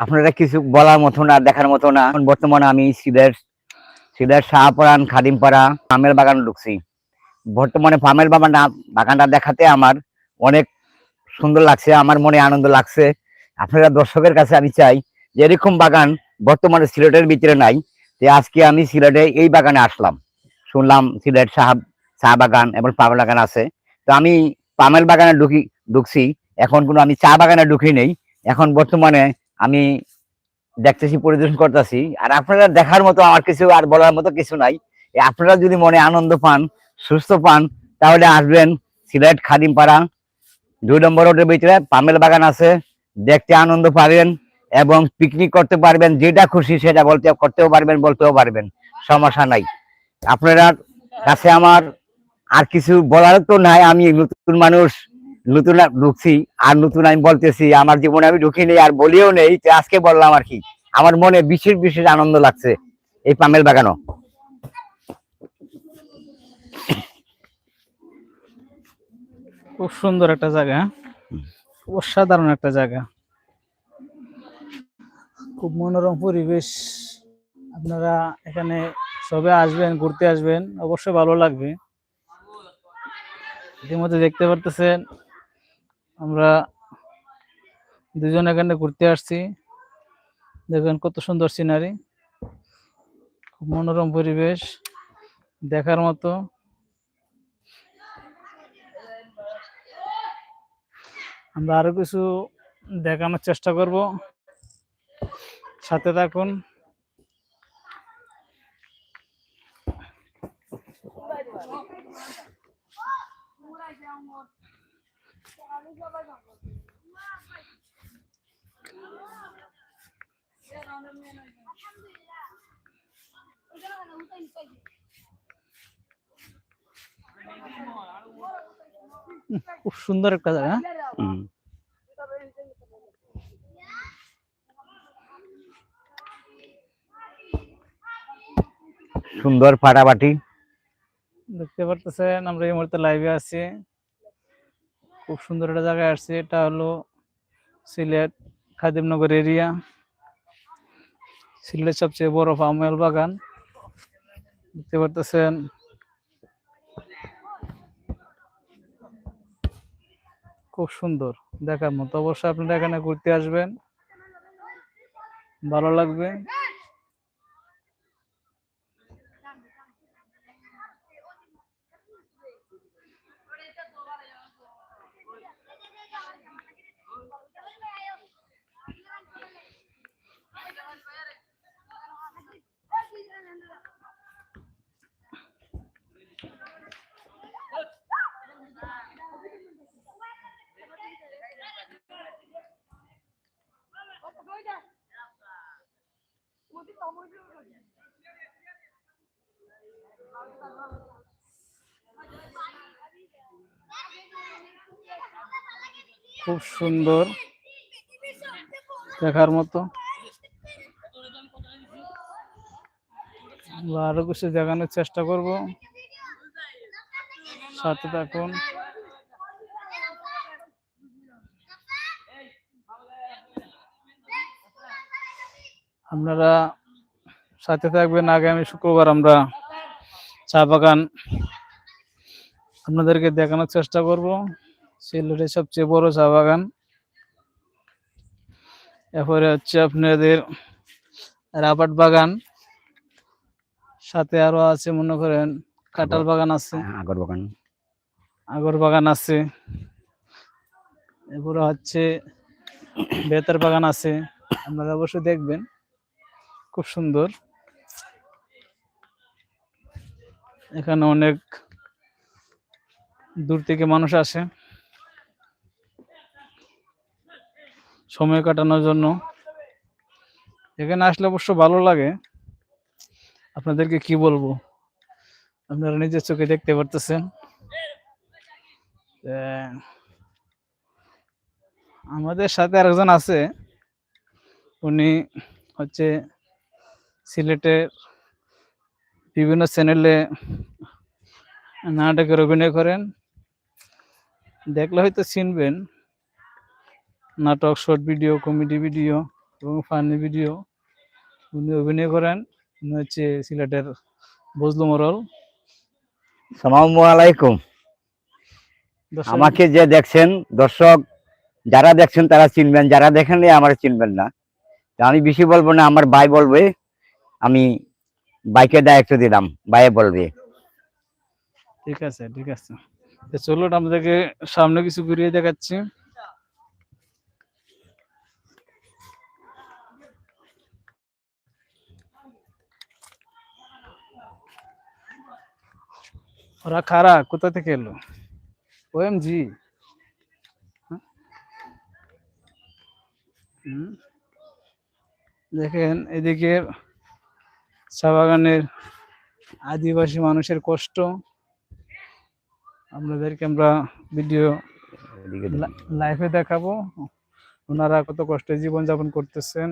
আপনারা কিছু বলার মতো না, দেখার মতো না। বর্তমানে আমি সিলেট সিলেট শাহপরান খাদিমপাড়া পামেল বাগান ঢুকছি। বর্তমানে পামেল বাগানটা বাগানটা দেখাতে আমার অনেক সুন্দর লাগছে, আমার মনে আনন্দ লাগছে। আপনারা দর্শকের কাছে আমি চাই যে এরকম বাগান বর্তমানে সিলেটের ভিতরে নাই যে আজকে আমি সিলেটে এই বাগানে আসলাম। শুনলাম সিলেট শাহ চা বাগান এবং পামেল বাগান আছে। তো আমি পামেল বাগানে ঢুকি, ঢুকছি। এখন কোনো আমি চা বাগানে ঢুকি নেই। এখন বর্তমানে আমি দেখতেছি, পরিদর্শন করতেছি। আর আপনারা দেখার মতো আমার কিছু আর বলার মতো কিছু নাই। আপনারা যদি মনে আনন্দ পান, সুস্থ পান, তাহলে আসবেন সিলেট খাদিমপাড়া। দুই নম্বর রোডের ভিতরে পামেল বাগান আছে। দেখতে আনন্দ পাবেন এবং পিকনিক করতে পারবেন, যেটা খুশি সেটা বলতে করতেও পারবেন, বলতেও পারবেন। সমস্যা নাই। আপনারা কাছে আমার আর কিছু বলার তো নাই, আমি নতুন মানুষ। নতুন ঢুকছি, আর নতুন আমি বলতেছি, আমার জীবনে আমি ঢুকি নেই আর বলিও নেই আজকে বললাম আর কি, আমার মনে বিশেষ বিশেষ আনন্দ লাগছে এই পামেল বাগানও খুব সুন্দর একটা জায়গা হ্যাঁ? অসাধারণ একটা জায়গা। খুব মনোরম পরিবেশ, আপনারা এখানে সবে আসবেন, ঘুরতে আসবেন, অবশ্যই ভালো লাগবে। ইতিমধ্যে দেখতে পারতেছেন আমরা দুজন এখানে ঘুরতে আসছি। দেখবেন কত সুন্দর সিনারি খুব মনোরম পরিবেশ, দেখার মতো। আমরা আরও কিছু দেখানোর চেষ্টা করব। সাথে থাকুন। খুব সুন্দর একটা জায়গা হ্যাঁ? হুম। সুন্দর ফাটাফাটি দেখতে পারতেছেন আমরা এই মুহূর্তে লাইভে আছি খুব সুন্দর একটা জায়গায় আসছি। এটা হলো সিলেট খাদিমনগর এরিয়া। সিলেটের সবচেয়ে বড় পামওয়েল বাগান। দেখতে পারতেছেন। খুব সুন্দর দেখার মতো। অবশ্যই আপনারা এখানে ঘুরতে আসবেন। ভালো লাগবে। খুব সুন্দর দেখার মতো। আরও কিছু দেখানোর চেষ্টা করব। সাথে থাকুন। আপনারা সাথে থাকবেন। আগামী শুক্রবার আমরা চা বাগান আপনাদেরকে দেখানোর চেষ্টা করব। সিলেটের সবচেয়ে বড় চা বাগান। এরপরে হচ্ছে আপনাদের রাবার বাগান। সাথে আরও আছে মনে করেন কাঁঠাল বাগান আছে। আগর বাগান। আগর বাগান আছে। এরপরে হচ্ছে বেতার বাগান আছে। আপনারা অবশ্যই দেখবেন। খুব সুন্দর। এখানে অনেক দূর থেকে মানুষ আসে। সময় কাটানোর জন্য। এখানে আসলে অবশ্য ভালো লাগে। আপনাদেরকে কি বলব? আপনারা নিজের চোখে দেখতে পারতেছেন। আমাদের সাথে আরেকজন আছে। উনি হচ্ছে সিলেটের বিভিন্ন চ্যানেলে নাটকের অভিনয় করেন। দেখলে হয়তো চিনবেন। নাটক শর্ট ভিডিও কমেডি ভিডিও এবং ফানি ভিডিও উনি অভিনয় করেন উনি হচ্ছে সিলেটের বজলু মরল। সালামু আলাইকুম। আমাকে যে দেখছেন দর্শক যারা দেখছেন তারা চিনবেন যারা দেখেন আমার চিনবেন না। আমি বেশি বলব না আমার ভাই বলবে আমি বাইকের দায়িত্ব দিলাম ভাইয়ে বলবে। ঠিক আছে ঠিক আছে। তো চলো আমাদেরকে সামনে কিছু ঘুরিয়ে দেখাচ্ছি। ওরা খারা কোথা থেকে এলো? ওএমজি দেখেন এদিকে চা বাগানের আদিবাসী মানুষের কষ্ট। আপনাদেরকে আমরা ভিডিও। লাইভে দেখাবো। ওনারা কত কষ্টে জীবন যাপন করতেছেন।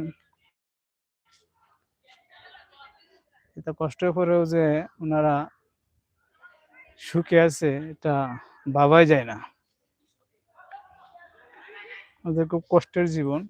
এত কষ্টের পরেও যে ওনারা সুখে আছে এটা বাবাই যায় না। ওদের খুব কষ্টের জীবন।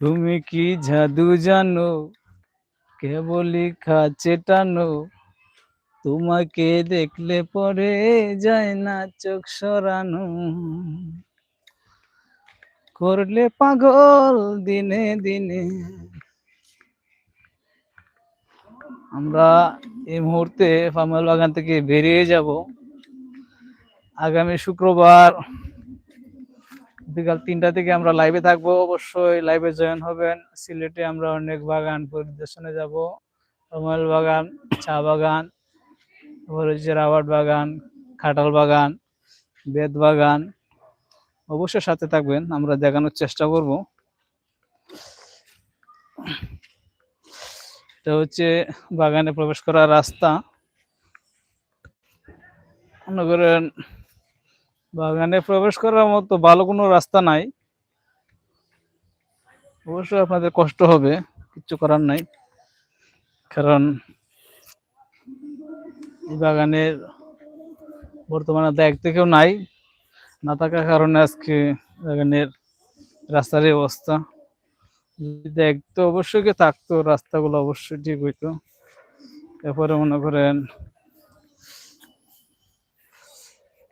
তুমি কি জাদু জানো? কেবলই খাচ্ছে টানো। তোমাকে দেখলে পরে যায় না চোখ সরানো। করলে পাগল দিনে দিনে। আমরা এই মুহূর্তে ফার্মাল বাগান থেকে বেরিয়ে যাব। আগামী শুক্রবার বিকাল তিনটা থেকে আমরা লাইভে থাকব। অবশ্যই লাইভে জয়েন হবেন। সিলেটে আমরা অনেক বাগান পরিদর্শনে যাব। রমাল বাগান, চা বাগান রাবার বাগান খাটাল বাগান, বেত বাগান। অবশ্যই সাথে থাকবেন, আমরা দেখানোর চেষ্টা করব। এটা হচ্ছে বাগানে প্রবেশ করার রাস্তা। মনে করেন বাগানে প্রবেশ করার মতো ভালো কোনো রাস্তা নাই। অবশ্যই আপনাদের কষ্ট হবে কিচ্ছু করার নাই। কারণ বাগানের বর্তমানে দায়িত্ব কেউ নাই। না থাকার কারণে আজকে বাগানের রাস্তার অবস্থা। যদি অবশ্যই কেউ থাকতো, রাস্তাগুলো অবশ্যই ঠিক হইতো। এরপরে মনে করেন,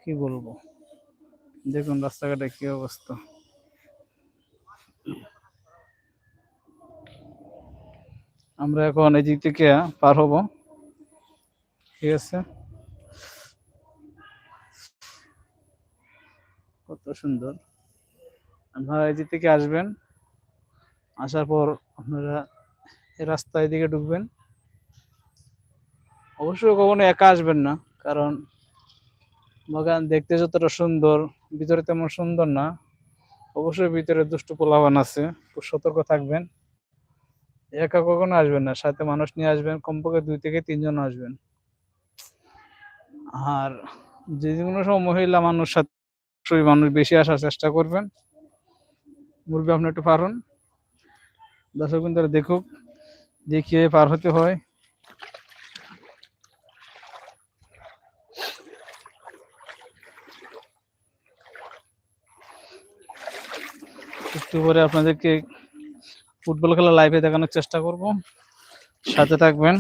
কি বলব? দেখুন রাস্তাঘাটে কি অবস্থা। আমরা এখন এই দিক থেকে পার হব। ঠিক আছে? কত সুন্দর। আপনারা এই দিক থেকে আসবেন। আসার পর আপনারা এই রাস্তায় দিকে ঢুকবেন। অবশ্যই কখনো একা আসবেন না, কারণ বাগান দেখতে যতটা সুন্দর ভিতরে তেমন সুন্দর না। অবশ্যই ভিতরে দুষ্টু পোলাবান আছে, খুব সতর্ক থাকবেন। একা কখনো আসবেন না, সাথে মানুষ নিয়ে আসবেন, কমপক্ষে দুই থেকে তিনজন আসবেন। আর যে কোনো সময় মহিলা মানুষ সাথে মানুষ বেশি আসার চেষ্টা করবেন। মুরগি আপনি একটু পারুন। দর্শক বিন্দুরা দেখুক দেখিয়ে পার হতে হয়। একটু পরে আপনাদেরকে ফুটবল খেলা লাইভে দেখানোর চেষ্টা করব। সাথে থাকবেন।